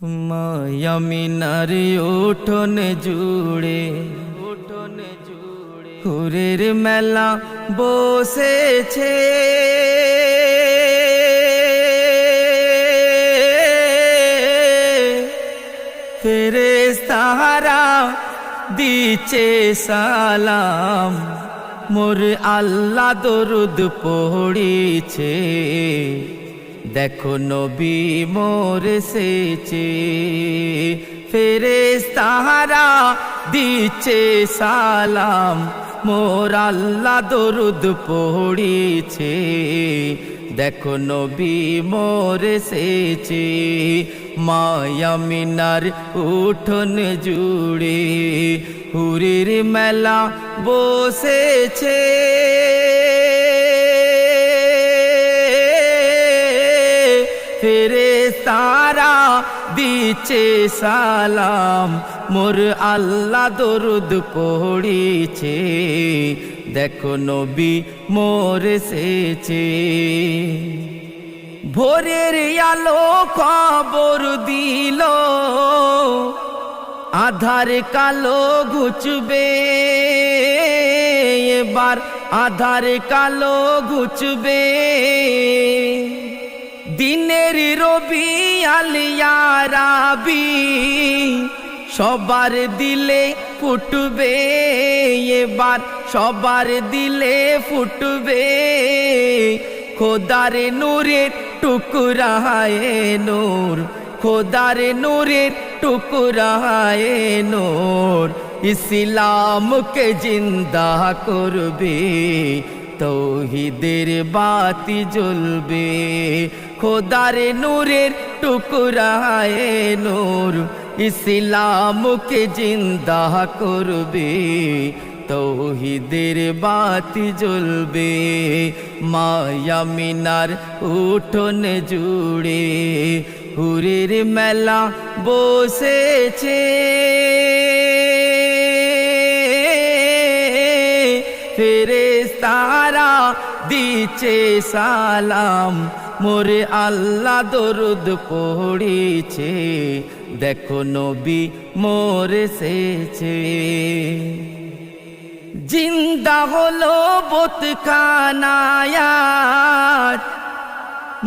মায়ামিনার উঠোন জুড়ে উঠোন জুড়ে খুরের মেলা বসেছে। ফেরেস্তারা দিচ্ছে সালাম, মোর আল্লাহ দরুদ পড়িছে। দেখো নবী মোর সেচে ফেরেস্তারা দিচ্ছে সালাম। মোর আল্লাহ দরুদ পড়িছে দেখো নবী মোর সেচে মায়ামিনার উঠোন জুড়ে, হুরির মেলা বসেছে। ফেরে তারা দিচ্ছে সালাম। মোর আল্লাহ দরুদ পড়িছে, দেখো নবী মোর সেছে। ভোরের আলো খবর দিল, আধার কালো ঘুচবে। এবার আধার কালো ঘুচবে। দিনের রবি আলিয়ারাবি সবার দিলে ফুটবে এবার, সবার দিলে ফুটবে খোদার নূরের টুকরায় নূর, খোদার নূরের টুকরায় নূর, ইসলামকে জিন্দা করবে। তৌহিদের বাতি জ্বলবে। খোদার নূরের টুকরায় নূর, ইসলামকে জিন্দা করবে। তৌহিদের বাতি জ্বলবে, মায়া মিনার উঠোন জুড়ে। হুরের মেলা বসেছে। ফেরেস্তারা দিচ্ছে সালাম। মোরে আল্লাহ দরুদ পড়িছে, দেখো নবী মোরে সেছে জিন্দা হলো বোতখানায়াত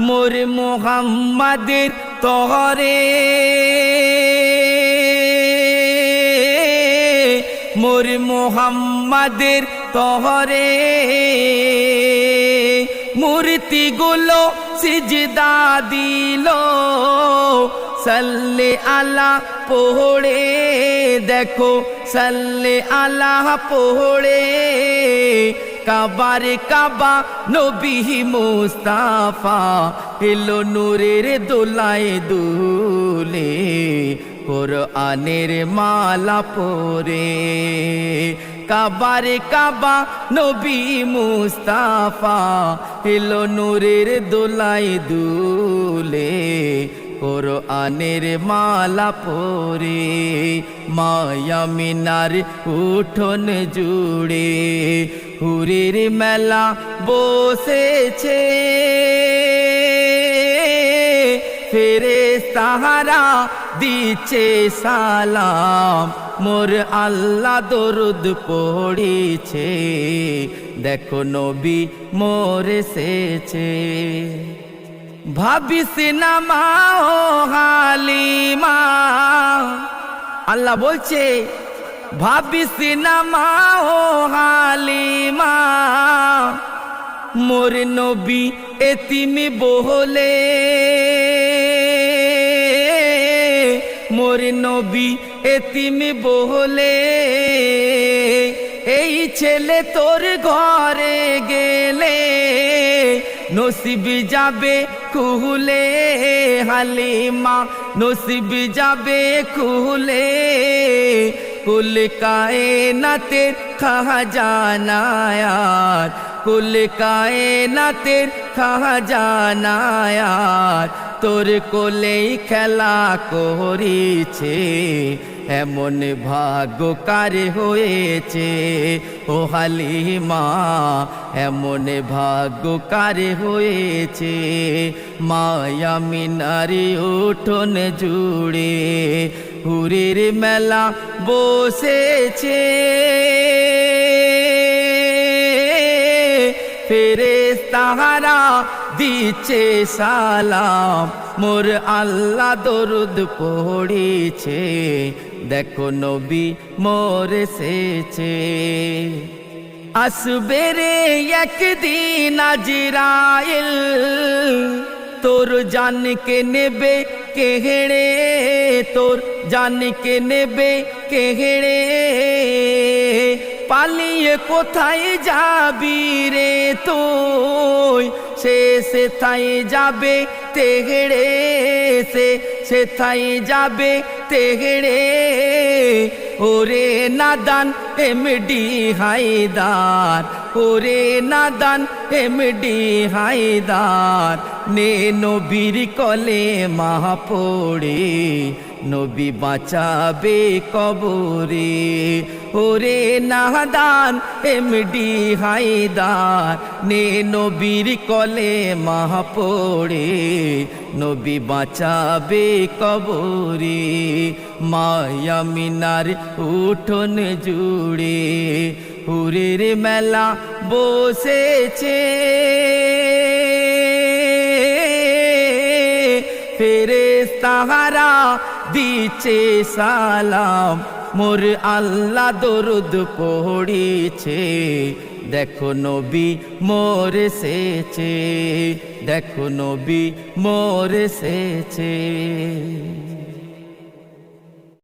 মোর মোহাম্মদের তহরে। মোর মোহাম্মদের তহরে মূর্তিগুলো সিজদা দিল। সাল্লে আলা পোহড়ে দেখো সাল্লে আলা পোহড়ে কাবার কাবা নবী মুস্তাফা এলো নূরের দোলায় দুলে, কোরআনের মালা পরে। কাবার কাবা, নবী মুস্তাফা এলো নূরের দোলাই দুলে, কোরআনের মালা পরে মায়া মিনার উঠোন জুড়ে, হুরের মেলা বসেছে। ফেরে তাহারা দিচ্ছে সালাম। মোর আল্লাহ দরুদ পড়িছে। দেখো নবী মোর সেছে ভাবিস না মা ও হালিমা। আল্লাহ বলছে, ভাবিস না মা ও হালিমা। মোর নবী এতিমি বহলে। মোর নবী, এতিমি বহলে। এই ছেলে তোর ঘরে গেলে, নসিব যাবে খুলে হালিমা, নসিব যাবে খুলে কুল কায়নাতের খাজানায়াত কুল কায়নাতের খাজানায়াত তোর কোলেই খেলা করিছে, এমন ভাগ্যকার হয়েছে। ও হালিমা, এমন ভাগ্যকার হয়েছে। মায়া মিনারি উঠোন জুড়ে হুরের মেলা বসেছে। ফেরেস তাহারা দিচ্ছে সালাম। মোর আল্লাহ দরুদ পড়িছে। দেখো নবী মোর এসেছে। আসবে রে একদিন আজরাইল, তোর জানকে নেবে কেহেড়ে, তোর জানকে নেবে কেহেড়ে। পালিয়ে কোথায় যাবি রে তুই? সে সেথায় যাবে তেহেড়ে সে সেথায় যাবে তেহেড়ে ওরে নাদান এমডি হায়দার, ওরে নাদান এমডি হায়দার। নে নবীর কলে মা পড়ে নবী বাঁচাবে কবরে। ওরে নাদান এমডি হায়দার, নে নবীর কলে মা পড়ে নবী বাঁচাবে কবরে। মায়া মিনার উঠোন জুড়ে হুরের মেলা বসেছে। ফেরেস তাহারা দিচ্ছে সালাম, মোর আল্লাহ দরুদ পড়িছে দেখো নবী মোর এসেছে, দেখো নবী মোর এসেছে।